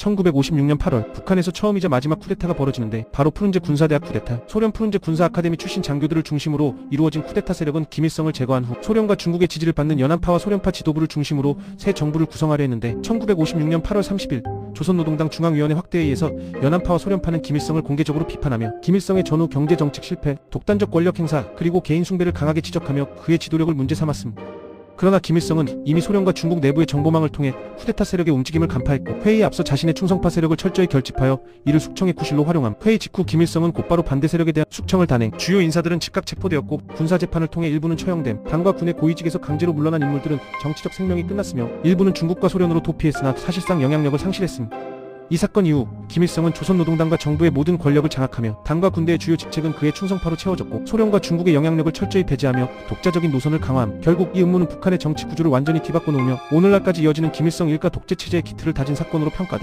1956년 8월 북한에서 처음이자 마지막 쿠데타가 벌어지는데 바로 푸른제 군사대학 쿠데타. 소련 푸른제 군사 아카데미 출신 장교들을 중심으로 이루어진 쿠데타 세력은 김일성을 제거한 후 소련과 중국의 지지를 받는 연안파와 소련파 지도부를 중심으로 새 정부를 구성하려 했는데 1956년 8월 30일 조선노동당 중앙위원회 확대에 의해서 연안파와 소련파는 김일성을 공개적으로 비판하며 김일성의 전후 경제정책 실패, 독단적 권력 행사, 그리고 개인 숭배를 강하게 지적하며 그의 지도력을 문제 삼았음. 그러나 김일성은 이미 소련과 중국 내부의 정보망을 통해 쿠데타 세력의 움직임을 간파했고 회의에 앞서 자신의 충성파 세력을 철저히 결집하여 이를 숙청의 구실로 활용함. 회의 직후 김일성은 곧바로 반대 세력에 대한 숙청을 단행. 주요 인사들은 즉각 체포되었고 군사 재판을 통해 일부는 처형됨. 당과 군의 고위직에서 강제로 물러난 인물들은 정치적 생명이 끝났으며 일부는 중국과 소련으로 도피했으나 사실상 영향력을 상실했음. 이 사건 이후 김일성은 조선노동당과 정부의 모든 권력을 장악하며 당과 군대의 주요 직책은 그의 충성파로 채워졌고 소련과 중국의 영향력을 철저히 배제하며 독자적인 노선을 강화함. 결국 이 음모는 북한의 정치 구조를 완전히 뒤바꿔 놓으며 오늘날까지 이어지는 김일성 일가 독재 체제의 기틀을 다진 사건으로 평가됨.